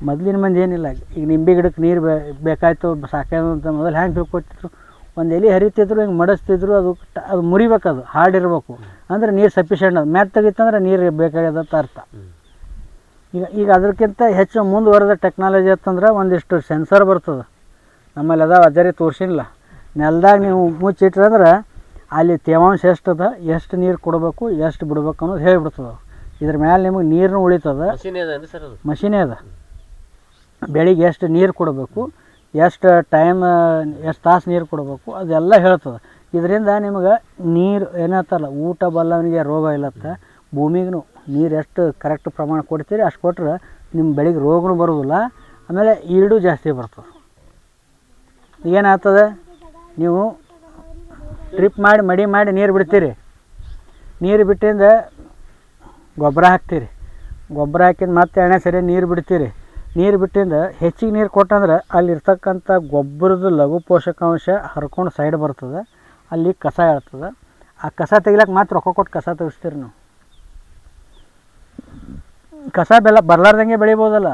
ಮೊದಲಿನ ಮಂದಿ ಏನಿಲ್ಲ. ಈಗ ನಿಂಬೆ ಗಿಡಕ್ಕೆ ನೀರು ಬೇ ಬೇಕಾಯ್ತು ಸಾಕಾಯ್ತು ಅಂತ ಮೊದಲು ಹ್ಯಾಂಗೆ ತಿಳ್ಕೊತಿದ್ರು ಒಂದು ಎಲೆ ಹರಿತಿದ್ರು ಹಿಂಗೆ ಮಡಿಸ್ತಿದ್ರು ಅದು ಅದು ಮುರಿಬೇಕದು. ಹಾರ್ಡ್ ಇರಬೇಕು. ಅಂದ್ರೆ ನೀರು ಸಫಿಷಿಯೆಂಟ್ ಅದು. ಮೆತ್ತಗಿತ್ತಂದ್ರೆ ನೀರು ಬೇಕಾಗ್ಯದ ಅಂತ ಅರ್ಥ. ಈಗ ಈಗ ಅದಕ್ಕಿಂತ ಹೆಚ್ಚು ಮುಂದುವರೆದ ಟೆಕ್ನಾಲಜಿ ಅಂತಂದ್ರೆ ಒಂದಿಷ್ಟು ಸೆನ್ಸರ್ ಬರ್ತದೆ. ನಮ್ಮಲ್ಲಿ ಅದಾವ ಅಜರಿ ತೋರ್ಸಿಲ್ಲ ನೆಲದಾಗ ನೀವು ಮುಚ್ಚಿಟ್ರಂದ್ರೆ ಅಲ್ಲಿ ತೇವಾಂಶ ಎಷ್ಟು ಅದ ಎಷ್ಟು ನೀರು ಕೊಡಬೇಕು ಎಷ್ಟು ಬಿಡ್ಬೇಕು ಅನ್ನೋದು ಹೇಳಿಬಿಡ್ತದೆ. ಇದ್ರ ಮೇಲೆ ನಿಮಗೆ ನೀರನ್ನು ಉಳಿತದ. ಮಷೀನೇ ಅದ? ಬೆಳಿಗ್ಗೆ ಎಷ್ಟು ನೀರು ಕೊಡಬೇಕು ಎಷ್ಟು ಟೈಮ್ ಎಷ್ಟು ತಾಸು ನೀರು ಕೊಡಬೇಕು ಅದೆಲ್ಲ ಹೇಳ್ತದೆ. ಇದರಿಂದ ನಿಮಗೆ ನೀರು ಏನತ್ತಲ್ಲ ಊಟ ಬಲ್ಲವನಿಗೆ ರೋಗ ಇಲ್ಲತ್ತ ಭೂಮಿಗೂ ನೀರು ಎಷ್ಟು ಕರೆಕ್ಟ್ ಪ್ರಮಾಣ ಕೊಡ್ತೀರಿ, ಅಷ್ಟು ಕೊಟ್ರೆ ನಿಮ್ಮ ಬೆಳೆಗೆ ರೋಗನೂ ಬರೋದಿಲ್ಲ. ಆಮೇಲೆ ಈಡು ಜಾಸ್ತಿ ಬರ್ತದೆ. ಏನಾಗ್ತದೆ ನೀವು ಟ್ರಿಪ್ ಮಾಡಿ, ಮಡಿ ಮಾಡಿ ನೀರು ಬಿಡ್ತೀರಿ. ನೀರು ಬಿಟ್ಟಿಂದ ಗೊಬ್ಬರ ಹಾಕ್ತೀರಿ. ಗೊಬ್ಬರ ಹಾಕಿದ ಮತ್ತೆ ಎಣ್ಣೆ ಸರಿ ನೀರು ಬಿಡ್ತೀರಿ. ನೀರು ಬಿಟ್ಟಿಂದ ಹೆಚ್ಚಿಗೆ ನೀರು ಕೊಟ್ಟಂದ್ರೆ ಅಲ್ಲಿರ್ತಕ್ಕಂಥ ಗೊಬ್ಬರದ ಲಘು ಪೋಷಕಾಂಶ ಹರ್ಕೊಂಡು ಸೈಡ್ ಬರ್ತದೆ. ಅಲ್ಲಿ ಕಸ ಹೇಳ್ತದೆ ಆ ಕಸ ತೆಗಿಲಕ್ಕೆ ಮಾತ್ರ ರೊಕ್ಕ ಕೊಟ್ಟು ಕಸ ತೆಗಿಸ್ತೀರಿ ನೀವು. ಕಸ ಬೆಲ್ಲ ಬರ್ಲಾರ್ದಂಗೆ ಬೆಳಿಬೋದಲ್ಲ?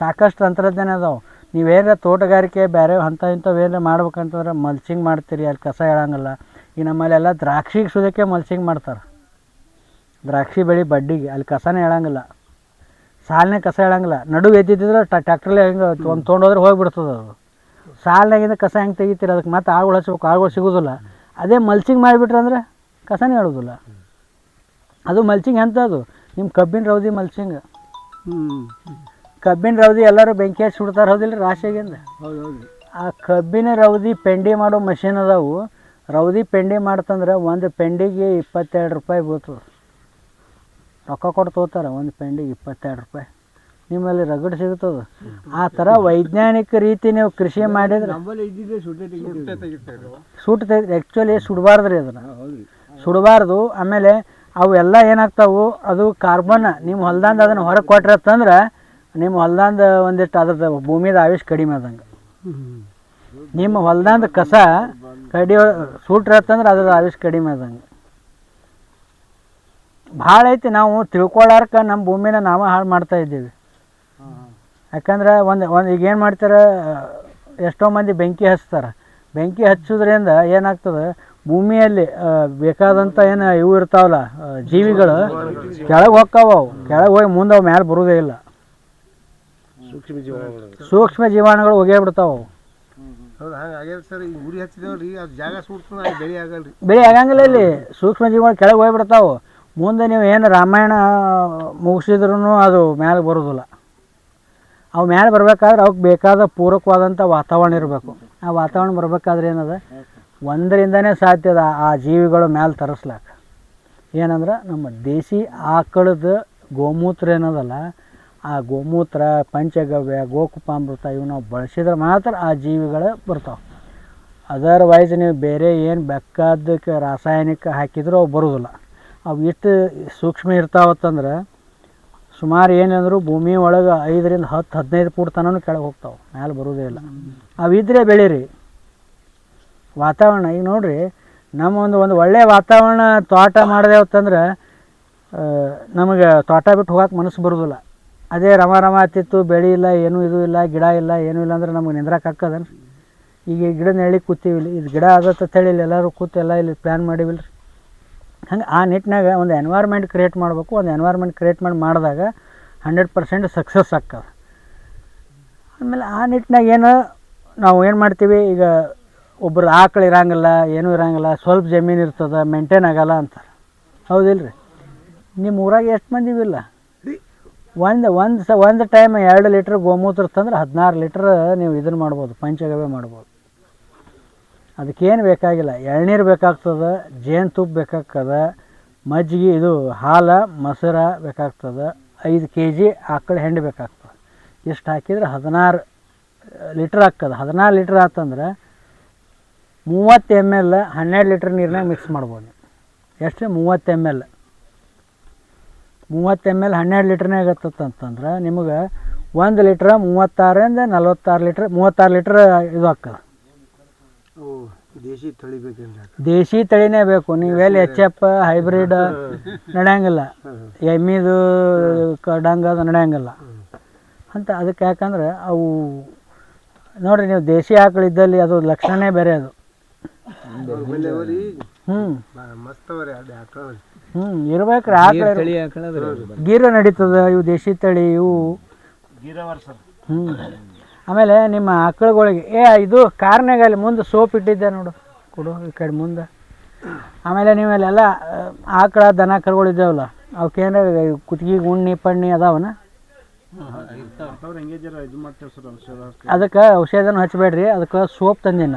ಸಾಕಷ್ಟು ತಂತ್ರಜ್ಞಾನ ಅದಾವೆ. ನೀವೇನಾರ ತೋಟಗಾರಿಕೆ ಬೇರೆ ಅಂಥ ಇಂಥವು ಏನಾರ ಮಾಡ್ಬೇಕಂತಂದ್ರೆ ಮಲ್ಚಿಂಗ್ ಮಾಡ್ತೀರಿ ಅಲ್ಲಿ ಕಸ ಹೇಳಂಗಿಲ್ಲ. ಈ ನಮ್ಮಲ್ಲೆಲ್ಲ ದ್ರಾಕ್ಷಿ ಸುದಕ್ಕೆ ಮಲ್ಚಿಂಗ್ ಮಾಡ್ತಾರೆ. ದ್ರಾಕ್ಷಿ ಬೆಳೆ ಬಡ್ಡಿಗೆ ಅಲ್ಲಿ ಕಸನೇ ಹೇಳಂಗಿಲ್ಲ. ಸಾಲನೇ ಕಸ ಹೇಳಂಗಿಲ್ಲ. ನಡುವೆ ಎದ್ದಿದ್ದಿದ್ರೆ ಟ್ಯಾಕ್ಟ್ರಲ್ಲಿ ಹೆಂಗೆ ಒಂದು ತೊಗೊಂಡೋದ್ರೆ ಹೋಗಿಬಿಡ್ತದೆ ಅದು. ಸಾಲಿನಾಗಿಂದ ಕಸ ಹೆಂಗೆ ತೆಗಿತೀರಿ? ಅದಕ್ಕೆ ಮತ್ತೆ ಆಳುಗಳು ಹಚ್ಬೇಕು ಆಳುಗಳು ಸಿಗೋದಿಲ್ಲ. ಅದೇ ಮಲ್ಚಿಂಗ್ ಮಾಡಿಬಿಟ್ರೆ ಅಂದರೆ ಕಸನೇ ಹೇಳೋದಿಲ್ಲ. ಅದು ಮಲ್ಚಿಂಗ್ ಎಂಥದ್ದು ನಿಮ್ಮ ಕಬ್ಬಿನ ರೌದಿ ಮಲ್ಸಿಂಗ್. ಕಬ್ಬಿನ ರೌದಿ ಎಲ್ಲರೂ ಬೆಂಕಿ ಹಚ್ಚಿ ಸುಡ್ತಾರೆ ಹೌದಿಲ್ಲ ರಾಶಿಯಾಗಿಂದ ಆ ಕಬ್ಬಿನ ರೌದಿ ಪೆಂಡಿ ಮಾಡೋ ಮಷಿನ್ ಅದಾವು. ರೌದಿ ಪೆಂಡಿ ಮಾಡ್ತಂದ್ರೆ ಒಂದು ಪೆಂಡಿಗೆ ಇಪ್ಪತ್ತೆರಡು ರೂಪಾಯಿ ಬೀಳ್ತದೆ ರೊಕ್ಕ ಕೊಟ್ಟು ತೋತಾರೆ ಒಂದು ಪೆಂಡಿಗೆ ಇಪ್ಪತ್ತೆರಡು ರೂಪಾಯಿ. ನಿಮ್ಮಲ್ಲಿ ರಗಡ್ ಸಿಗ್ತದೆ. ಆ ಥರ ವೈಜ್ಞಾನಿಕ ರೀತಿ ನೀವು ಕೃಷಿ ಮಾಡಿದ್ರೆ ನಮ್ಮಲ್ಲಿ ಇದ್ದಿದ್ದೆ ಸುಟ್ಟೆ ಆ್ಯಕ್ಚುಲಿ ಸುಡಬಾರ್ದು ರೀ ಅದನ್ನು. ಸುಡಬಾರ್ದು. ಆಮೇಲೆ ಅವೆಲ್ಲ ಏನಾಗ್ತಾವು? ಅದು ಕಾರ್ಬನ್ ನಿಮ್ಮ ಹೊಲ್ದಂದು ಅದನ್ನು ಹೊರಗೆ ಕೊಟ್ರತ್ತಂದ್ರೆ ನಿಮ್ಮ ಹೊಲ್ದಂದು ಒಂದಿಷ್ಟು ಅದ್ರದ್ದು ಭೂಮಿದ ಆವಿಷ್ ಕಡಿಮೆ ಆದಂಗೆ. ನಿಮ್ಮ ಹೊಲ್ದಂದು ಕಸ ಕಡಿಯೋ ಸೂಟ್ರತ್ತಂದ್ರೆ ಅದ್ರದ್ದು ಆವಿಷ್ ಕಡಿಮೆ ಆದಂಗೆ. ಭಾಳ ಐತಿ ನಾವು ತಿಳ್ಕೊಳ್ಳಾರ್ಕ ನಮ್ಮ ಭೂಮಿನ ನಾವು ಹಾಳು ಮಾಡ್ತಾ ಇದ್ದೀವಿ. ಯಾಕಂದ್ರೆ ಒಂದು ಒಂದು ಈಗ ಏನು ಮಾಡ್ತಾರೆ, ಎಷ್ಟೋ ಮಂದಿ ಬೆಂಕಿ ಹಚ್ತಾರೆ. ಬೆಂಕಿ ಹಚ್ಚೋದ್ರಿಂದ ಏನಾಗ್ತದೆ ಭೂಮಿಯಲ್ಲಿ ಬೇಕಾದಂಥ ಏನು ಇವು ಇರ್ತಾವಲ್ಲ ಜೀವಿಗಳು ಕೆಳಗೆ ಹೋಗ್ತಾವ ಅವು. ಕೆಳಗೆ ಹೋಗಿ ಮುಂದೆ ಅವು ಮ್ಯಾಲೆ ಬರೋದೇ ಇಲ್ಲ. ಸೂಕ್ಷ್ಮ ಜೀವಾಣುಗಳು. ಹೋಗೇ ಬಿಡ್ತಾವ ಅವು. ಬೆಳೆ ಆಗಂಗಿಲ್ಲ ಇಲ್ಲಿ. ಸೂಕ್ಷ್ಮ ಜೀವಗಳು ಕೆಳಗೆ ಹೋಗ್ಬಿಡ್ತಾವೆ ಮುಂದೆ ನೀವು ಏನು ರಾಮಾಯಣ ಮುಗಿಸಿದ್ರು ಅದು ಮ್ಯಾಲೆ ಬರೋದಿಲ್ಲ. ಅವು ಮ್ಯಾಲೆ ಬರ್ಬೇಕಾದ್ರೆ ಅವಕ್ಕೆ ಬೇಕಾದ ಪೂರಕವಾದಂಥ ವಾತಾವರಣ ಇರಬೇಕು. ಆ ವಾತಾವರಣ ಬರ್ಬೇಕಾದ್ರೆ ಏನದ? ಒಂದರಿಂದನೇ ಸಾಧ್ಯ ಆ ಜೀವಿಗಳು ಮ್ಯಾಲೆ ತರಿಸ್ಲಾಕ. ಏನಂದ್ರೆ ನಮ್ಮ ದೇಸಿ ಆಕಳದ ಗೋಮೂತ್ರ ಏನದಲ್ಲ, ಆ ಗೋಮೂತ್ರ, ಪಂಚಗವ್ಯ, ಗೋಕುಪಾಮೃತ ಇವು ನಾವು ಬಳಸಿದ್ರೆ ಮಾತ್ರ ಆ ಜೀವಿಗಳು ಬರ್ತಾವೆ. ಅದರ್ವೈಸ್ ನೀವು ಬೇರೆ ಏನು ಬೇಕಾದಕ್ಕೆ ರಾಸಾಯನಿಕ ಹಾಕಿದರೂ ಅವು ಬರೋದಿಲ್ಲ. ಅವು ಎಷ್ಟು ಸೂಕ್ಷ್ಮ ಇರ್ತಾವತ್ತಂದ್ರೆ ಸುಮಾರು ಏನಂದ್ರು ಭೂಮಿ ಒಳಗೆ ಐದರಿಂದ ಹತ್ತು, ಹದಿನೈದು ಫೂಟ್ ತನೂ ಕೆಳಗೆ ಹೋಗ್ತಾವೆ, ಮ್ಯಾಲೆ ಬರೋದೇ ಇಲ್ಲ. ಅವಿದ್ರೆ ಬೆಳೀರಿ. ವಾತಾವರಣ. ಈಗ ನೋಡಿರಿ ನಮ್ಮ ಒಂದು ಒಂದು ಒಳ್ಳೆಯ ವಾತಾವರಣ ತೋಟ ಮಾಡಿದೆವತ್ತಂದ್ರೆ ನಮಗೆ ತೋಟ ಬಿಟ್ಟು ಹೋಗಕ್ಕೆ ಮನಸ್ಸು ಬರೋದಿಲ್ಲ. ಅದೇ ರಮ ರಮ ಆತಿತ್ತು ಬೆಳೆ ಇಲ್ಲ, ಏನೂ ಇದು ಇಲ್ಲ, ಗಿಡ ಇಲ್ಲ, ಏನೂ ಇಲ್ಲ ಅಂದ್ರೆ ನಮ್ಗೆ ನಿಂದ್ರಕ್ಕೆ ಹಾಕದನ್ ಈಗ ಈ ಗಿಡ ನೆಳಿ ಕೂತೀವಿ ಇಲ್ಲಿ. ಇದು ಗಿಡ ಹೇಳಿ ಇಲ್ಲಿ ಎಲ್ಲರೂ ಕೂತು ಎಲ್ಲ ಇಲ್ಲಿ ಪ್ಲ್ಯಾನ್ ಮಾಡಿವಿಲ್ಲ ರೀ ಹಂಗೆ ಆ ನಿಟ್ಟಿನಾಗ ಒಂದು ಎನ್ವೈರ್ಮೆಂಟ್ ಕ್ರಿಯೇಟ್ ಮಾಡಬೇಕು. ಒಂದು ಎನ್ವೈರ್ಮೆಂಟ್ ಕ್ರಿಯೇಟ್ ಮಾಡಿ ಮಾಡಿದಾಗ ಹಂಡ್ರೆಡ್ ಪರ್ಸೆಂಟ್ ಸಕ್ಸಸ್ ಆಗ್ತದೆ. ಆಮೇಲೆ ಆ ನಿಟ್ಟಿನಾಗ ಏನು ನಾವು ಏನು ಮಾಡ್ತೀವಿ? ಈಗ ಒಬ್ಬರು ಆಕಳು ಇರಂಗಿಲ್ಲ ಏನೂ ಇರಂಗಿಲ್ಲ ಸ್ವಲ್ಪ ಜಮೀನು ಇರ್ತದೆ ಮೇಂಟೈನ್ ಆಗಲ್ಲ ಅಂತಾರೆ. ಹೌದಿಲ್ಲ ರೀ ನಿಮ್ಮ ಊರಾಗ ಎಷ್ಟು ಮಂದಿ ಇಲ್ಲ ಒಂದು ಒಂದು ಸ ಒಂದು ಟೈಮ್ ಎರಡು ಲೀಟ್ರ್ ಗೋಮೂತ್ರ ತಂದ್ರೆ ಹದಿನಾರು ಲೀಟ್ರ್ ನೀವು ಇದನ್ನು ಮಾಡ್ಬೋದು ಪಂಚಗವ್ಯ ಮಾಡ್ಬೋದು. ಅದಕ್ಕೇನು ಬೇಕಾಗಿಲ್ಲ ಎಳ್ನೀರು ಬೇಕಾಗ್ತದೆ ಜೇನುತುಪ್ಪ ಬೇಕಾಗ್ತದೆ ಮಜ್ಜಿಗೆ ಇದು ಹಾಲು ಮೊಸರು ಬೇಕಾಗ್ತದೆ ಐದು ಕೆ ಜಿ ಆಕಳ ಹೆಂಡಿ ಬೇಕಾಗ್ತದೆ. ಇಷ್ಟು ಹಾಕಿದ್ರೆ ಹದಿನಾರು ಲೀಟ್ರ್ ಆಗ್ತದೆ. ಹದಿನಾರು ಲೀಟ್ರ್ ಆತಂದ್ರೆ ಮೂವತ್ತು ಎಂ ಎಲ್ ಹನ್ನೆರಡು ಲೀಟ್ರ್ ನೀರಿನಾಗ ಮಿಕ್ಸ್ ಮಾಡ್ಬೋದು. ಎಷ್ಟು? ಮೂವತ್ತು ಎಂ ಎಲ್ ಮೂವತ್ತು ಎಂ ಎಲ್ ಹನ್ನೆರಡು ಲೀಟ್ರ್ನಾಗ ಆಗತ್ತಂತಂದ್ರೆ ನಿಮಗೆ ಒಂದು ಲೀಟ್ರ್ ಮೂವತ್ತಾರಿಂದ ನಲ್ವತ್ತಾರು ಲೀಟ್ರ್ ಮೂವತ್ತಾರು ಲೀಟ್ರ್ ಇದು ಆಗ್ತದೆ. ದೇಶಿ ತಳಿ ದೇಶಿ ತಳಿನೇ ಬೇಕು. ನೀವೆಲ್ಲಿ ಎಚ್ ಎಫ್ ಹೈಬ್ರಿಡ್ ನಡೆಯಂಗಿಲ್ಲ. ಎಮ್ಮಿದು ಕಡಂಗ ಅದು ನಡೆಯಂಗಿಲ್ಲ. ಅಂತ ಅದಕ್ಕೆ ಯಾಕಂದ್ರೆ ಅವು ನೋಡಿರಿ ನೀವು ದೇಶಿ ಆಕಳಿದ್ದಲ್ಲಿ ಅದು ಲಕ್ಷಣನೇ ಬೇರೆ ಅದು. ಹ್ಞೂ ಇರ್ಬೇಕ್ರಿ ಆಕಳ ಗೀರ ನಡೀತದ ಇವು ದೇಶಿ ತಳಿ ಇವು. ಹ್ಮ್. ಆಮೇಲೆ ನಿಮ್ಮ ಆಕಳುಗಳಿಗೆ ಏ ಇದು ಕಾರ್ನಾಗ ಅಲ್ಲಿ ಮುಂದೆ ಸೋಪ್ ಇಟ್ಟಿದ್ದೆ ನೋಡು. ಕೊಡು ಈ ಕಡೆ ಮುಂದೆ. ಆಮೇಲೆ ನೀವಲ್ಲೆಲ್ಲ ಆಕಳ ದನ ಕರುಗಳು ಇದ್ದಾವಲ್ಲ ಅವಕ್ಕೇನ ಕುತ್ತಿಗೆ ಉಣ್ಣಿ ಪಣ್ಣಿ ಅದಾವನ? ಅದಕ್ಕೆ ಔಷಧನ ಹಚ್ಚಬೇಡ್ರಿ ಅದಕ್ಕೆ ಸೋಪ್ ತಂದಿನ.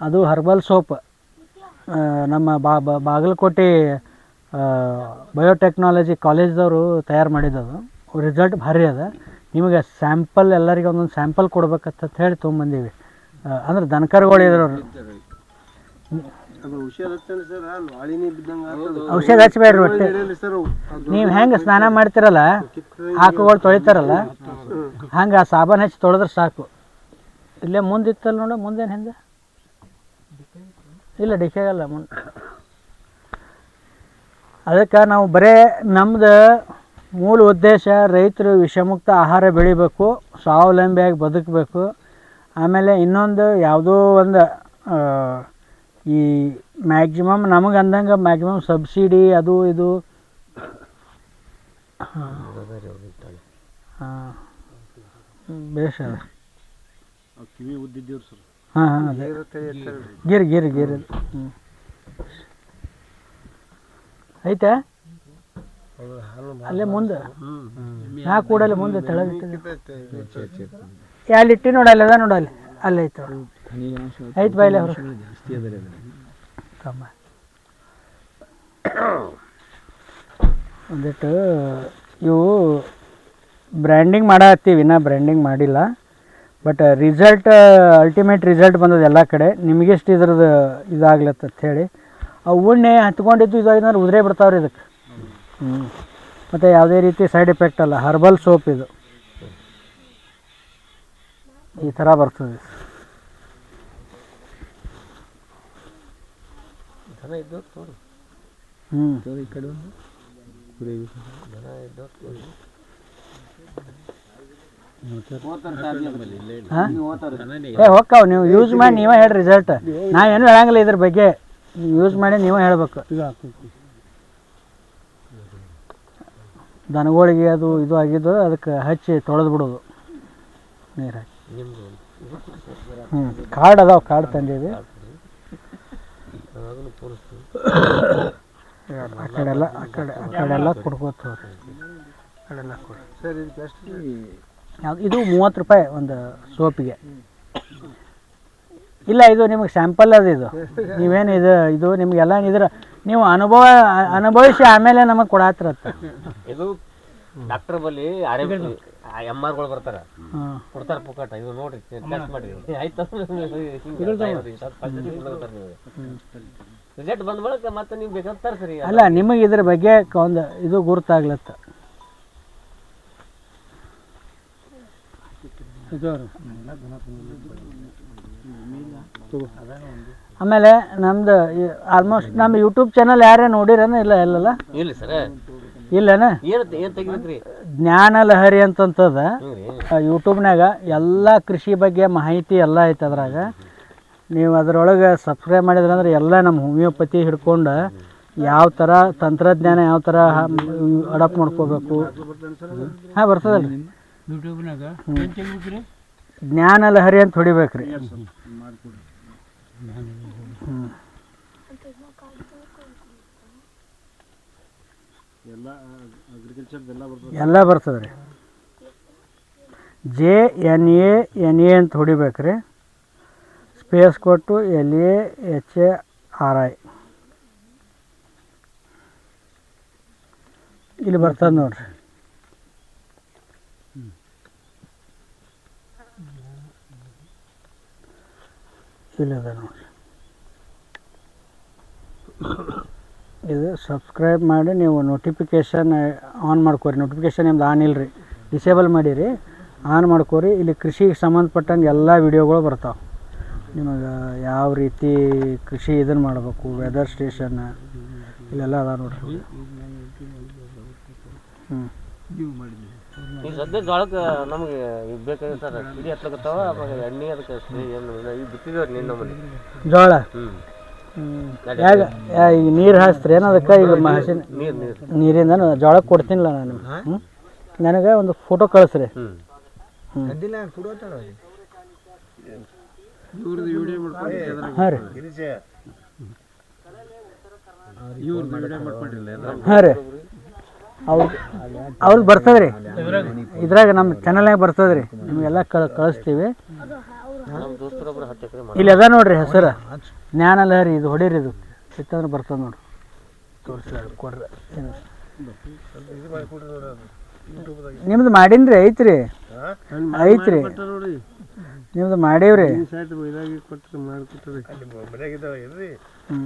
ಅದು ಹರ್ಬಲ್ ಸೋಪ್ ನಮ್ಮ ಬಾ ಬಾ- ಬಾಗಲಕೋಟೆ ಬಯೋಟೆಕ್ನಾಲಜಿ ಕಾಲೇಜ್ದವರು ತಯಾರು ಮಾಡಿದ್ದದು. ರಿಸಲ್ಟ್ ಭಾರಿ ಅದ. ನಿಮಗೆ ಸ್ಯಾಂಪಲ್ ಎಲ್ಲರಿಗೆ ಒಂದೊಂದು ಸ್ಯಾಂಪಲ್ ಕೊಡ್ಬೇಕಂತ ಹೇಳಿ ತೊಗೊಂಬಂದೀವಿ. ಅಂದ್ರೆ ದನಕರುಗಳು ಇದ್ರವ್ರು. ಅದು ಔಷಧ ಹಚ್ಚಬೇಡ್ರಿ ಒಟ್ಟೆ. ನೀವು ಹೆಂಗೆ ಸ್ನಾನ ಮಾಡ್ತಿರಲ್ಲ ಆಕುಗಳು ತೊಳಿತಾರಲ್ಲ ಹಂಗೆ ಆ ಸಾಬಾನು ಹಚ್ಚಿ ತೊಳೆದ್ರೆ ಸಾಕು. ಇಲ್ಲೇ ಮುಂದಿತ್ತಲ್ಲ ನೋಡು ಮುಂದೇನು ಹಿಂದೆ? ಇಲ್ಲ ಡಿಶ್ ಆಗಲ್ಲ ಮುನ್. ಅದಕ್ಕೆ ನಾವು ಬರೇ ನಮ್ಮದು ಮೂಲ ಉದ್ದೇಶ ರೈತರು ವಿಷಮುಕ್ತ ಆಹಾರ ಬೆಳಿಬೇಕು, ಸ್ವಾವಲಂಬಿಯಾಗಿ ಬದುಕಬೇಕು. ಆಮೇಲೆ ಇನ್ನೊಂದು ಯಾವುದೋ ಒಂದು ಈ ಮ್ಯಾಕ್ಸಿಮಮ್ ನಮಗೆ ಅಂದಂಗೆ ಮ್ಯಾಕ್ಸಿಮಮ್ ಸಬ್ಸಿಡಿ ಅದು ಇದು. ಹಾಂ. ಬೇಷ ಕಿವಿ ಉದ್ದಿದ್ದೀವ್ರಿ ಸರ್. ಹಾಂ ಹಾಂ ಅದೇ. ಗಿರ್ ಗಿರ್. ಗಿರ್ ಹ್ಞೂ ಐತೆ ಅಲ್ಲೇ ಮುಂದೆ? ನಾ ಕೂಡಲೇ ಮುಂದೆ ತೆಳಗಿಟ್ಟಿದ್ದೆ ಅಲ್ಲಿ ಇಟ್ಟು ನೋಡಿ ಅಲ್ಲಿ. ಅದ ನೋಡಿ. ಅಲ್ಲಿ ಐತೆ ಐತೆ ಬಾಯಿಲೆ ಅವರು. ಜಾಸ್ತಿ ಅದರಿ ಅದ್ರಲ್ಲಿ. ತಮ್ಮ. ಒಂದಿಟ್ಟು ಇವು ಬ್ರ್ಯಾಂಡಿಂಗ್ ಮಾಡತ್ತೀವಿ ಇನ್ನೂ ಬ್ರ್ಯಾಂಡಿಂಗ್ ಮಾಡಿಲ್ಲ. ಬಟ್ ರಿಸಲ್ಟ್ ಅಲ್ಟಿಮೇಟ್ ರಿಸಲ್ಟ್ ಬಂದದ ಎಲ್ಲ ಕಡೆ. ನಿಮಗೆಷ್ಟು ಇದ್ರದ್ದು ಇದಾಗ್ಲತ್ತ ಹೇಳಿ. ಆ ಉಣ್ಣೆ ಹತ್ಕೊಂಡಿದ್ದು ಇದಾಗಿದ್ರೆ ಉದುರೇ ಬಿಡ್ತಾವ್ರಿ ಇದಕ್ಕೆ ಹ್ಞೂ ಮತ್ತು ಯಾವುದೇ ರೀತಿ ಸೈಡ್ ಎಫೆಕ್ಟ್ ಅಲ್ಲ. ಹರ್ಬಲ್ ಸೋಪ್ ಇದು. ಈ ಥರ ಬರ್ತದೆ. ಹ್ಞೂ ಏ ಹೊಕ್ಕಾವ್ ನೀವು ಯೂಸ್ ಮಾಡಿ ನೀವೇ ಹೇಳಿ ರಿಸಲ್ಟ್ ನಾ ಏನು ಹೇಳಂಗಿಲ್ಲ ಇದ್ರ ಬಗ್ಗೆ. ಯೂಸ್ ಮಾಡಿ ನೀವೇ ಹೇಳ್ಬೇಕು. ದನಗಳಿಗೆ ಅದು ಇದು ಆಗಿದ್ದು ಅದಕ್ಕೆ ಹಚ್ಚಿ ತೊಳೆದು ಬಿಡೋದು. ನೀರು ಹಾಕಿ. ಹ್ಞೂ ಕಾರ್ಡ್ ಅದಾವೆ ಕಾರ್ಡ್ ತೋರಿಸ್ತೀವಿ ಆ ಕಡೆ ಎಲ್ಲ ಆ ಕಡೆ ಆ ಕಡೆ ಎಲ್ಲ ಕೊಡ್ಕೋತ ಹೋಗ್ರಿ. ಆ ಕಡೆ ಎಲ್ಲ ಕೊಡಿ ಸರ್ ಇದಕ್ಕೆ ಎಷ್ಟು ಇದು ಮೂವತ್ತು ರೂಪಾಯಿ ಒಂದು ಸೋಪಿಗೆ. ಇಲ್ಲ ಇದು ನಿಮಗೆ ಸ್ಯಾಂಪಲ್ ಅದು ಇದು. ನೀವೇನು ಇದು ಇದು ನಿಮಗೆಲ್ಲ ಇದ್ರ ನೀವು ಅನುಭವ ಅನುಭವಿಸಿ ಆಮೇಲೆ ನಮಗೆ ಕೊಡತ್ರ ಇದು ಡಾಕ್ಟರ್ ಬಲ್ಲಿ ಎಂ ಆರ್ಗಳು ಬರ್ತಾರ. ಕೊಡ್ತಾರ ಪುಕ್ಕಟ ಇದು ನೋಡ್ರಿ ಟೆಸ್ಟ್ ಮಾಡಿ. ಆಯ್ತು. ರಿಸಲ್ಟ್ ಬಂದ ಬಳಿಕ ಮತ್ತೆ ನೀವು ಬೇಕಾದ್ರೆ ತರ್ಸ್ರಿ. ಅಲ್ಲ ನಿಮಗೆ ಇದ್ರ ಬಗ್ಗೆ ಒಂದು ಇದು ಗುರುತಾಗ್ಲತ್ತ. ಆಮೇಲೆ ನಮ್ದು ಆಲ್ಮೋಸ್ಟ್ ನಮ್ಮ ಯೂಟ್ಯೂಬ್ ಚಾನಲ್ ಯಾರೇ ನೋಡಿರೇನ ಇಲ್ಲ ಎಲ್ಲ ಇಲ್ಲ ಸರ್. ಇಲ್ಲನ? ಏನ್ ಏನ್ ತೆಗಿಬೇಕ್ರಿ ಜ್ಞಾನ ಲಹರಿ ಅಂತಂತದ ಯೂಟ್ಯೂಬ್ನಾಗ ಎಲ್ಲ ಕೃಷಿ ಬಗ್ಗೆ ಮಾಹಿತಿ ಎಲ್ಲ ಐತೆ ಅದ್ರಾಗ. ನೀವು ಅದರೊಳಗೆ ಸಬ್ಸ್ಕ್ರೈಬ್ ಮಾಡಿದ್ರಂದ್ರೆ ಎಲ್ಲ ನಮ್ಮ ಹೋಮಿಯೋಪತಿ ಹಿಡ್ಕೊಂಡು ಯಾವ ಥರ ತಂತ್ರಜ್ಞಾನ ಯಾವ ಥರ ಅಡಾಪ್ಟ್ ಮಾಡ್ಕೋಬೇಕು. ಹಾಂ ಬರ್ತದಲ್ಲ ಯೂಟ್ಯೂಬ್ನಾಗ? ಏನು ತೆಗಿಬೇಕ್ರಿ? ಜ್ಞಾನ ಲಹರಿ ಅಂತ ಹೊಡಿಬೇಕ್ರಿ. ಹ್ಮ್. ಎಲ್ಲ ಬರ್ತದೆ. ರೀ J N A N A ಅಂತ ಹೊಡಿಬೇಕ್ರಿ. ಸ್ಪೇಸ್ ಕೊಟ್ಟು L A H A R I ಇಲ್ಲಿ ಬರ್ತದೆ ನೋಡ್ರಿ. ಇಲ್ಲದ ನೋಡಿ. ಇದು ಸಬ್ಸ್ಕ್ರೈಬ್ ಮಾಡಿ, ನೀವು ನೋಟಿಫಿಕೇಶನ್ ಆನ್ ಮಾಡ್ಕೋರಿ. ನೋಟಿಫಿಕೇಶನ್ ನಿಮ್ದು ಆನ್ ಇಲ್ಲರಿ ಡಿಸೇಬಲ್ ಮಾಡಿರಿ. ಆನ್ ಮಾಡ್ಕೋರಿ. ಇಲ್ಲಿ ಕೃಷಿಗೆ ಸಂಬಂಧಪಟ್ಟಂಗೆ ಎಲ್ಲ ವಿಡಿಯೋಗಳು ಬರ್ತಾವೆ. ನಿಮಗೆ ಯಾವ ರೀತಿ ಕೃಷಿ ಇದನ್ನು ಮಾಡಬೇಕು ವೆದರ್ ಸ್ಟೇಷನ್ ಇಲ್ಲೆಲ್ಲ ಅದ ನೋಡ್ರಿ. ಹ್ಞೂ ಈಗ ಸದ್ಯ ಜೋಳಕ್ಕೆ ನಮಗೆ ಬೇಕಾಗಿದೆ ಸರ್ ಸಿಡಿ ಹತ್ಲಕತ್ತಾವ ಆಮೇಲೆ ಎಣ್ಣೆ ಅದಕ್ಕೆ ಸ್ಪ್ರೇ ಏನು ಈಗ ಬಿತ್ತಿದೇವ್ರಿ ನಿನ್ನ ನಮ್ಮಲ್ಲಿ. ಜೋಳ? ಹ್ಞೂ ಯಾಗ ಈಗ ನೀರು ಹಾಸ್ತ್ರಿ ಏನು ಅದಕ್ಕೆ? ಈಗ ಮಹಸಿನ ನೀರು ನೀರು ನೀರಿಂದ ಜೋಳಕ್ಕೆ ಕೊಡ್ತೀನಿಲ್ಲ ನಾನು ಹ್ಞೂ ನನಗೆ ಒಂದು ಫೋಟೋ ಕಳಿಸ್ರಿ. ಹಾಂ ರೀ. ಹಾಂ ರೀ. ಅವ್ರು ಅವ್ರದ್ದು ಬರ್ತದೆ ರೀ ಇದ್ರಾಗ ನಮ್ಮ ಚಾನಲ್ನಾಗ ಬರ್ತದೆ ರೀ ನಿಮಗೆಲ್ಲ ಕಳ ಕಳಿಸ್ತೀವಿ. ಇಲ್ಲಿ ಅದ ನೋಡ್ರಿ ಹೆಸರು. ಜ್ಞಾನ ಲಹರಿ, ಇದು ಹೊಡೀರಿ ಇದು. ಸಿಕ್ತಂದ್ರೆ ಬರ್ತದೆ ನೋಡ್ರಿ. ಕೊಡ್ರಿ. ನಿಮ್ದು ಮಾಡೀನ್ರಿ, ಐತ್ರಿ? ಐತ್ರಿ. ನಿಮ್ದು ಮಾಡೀವ್ರಿ? ಹ್ಞೂ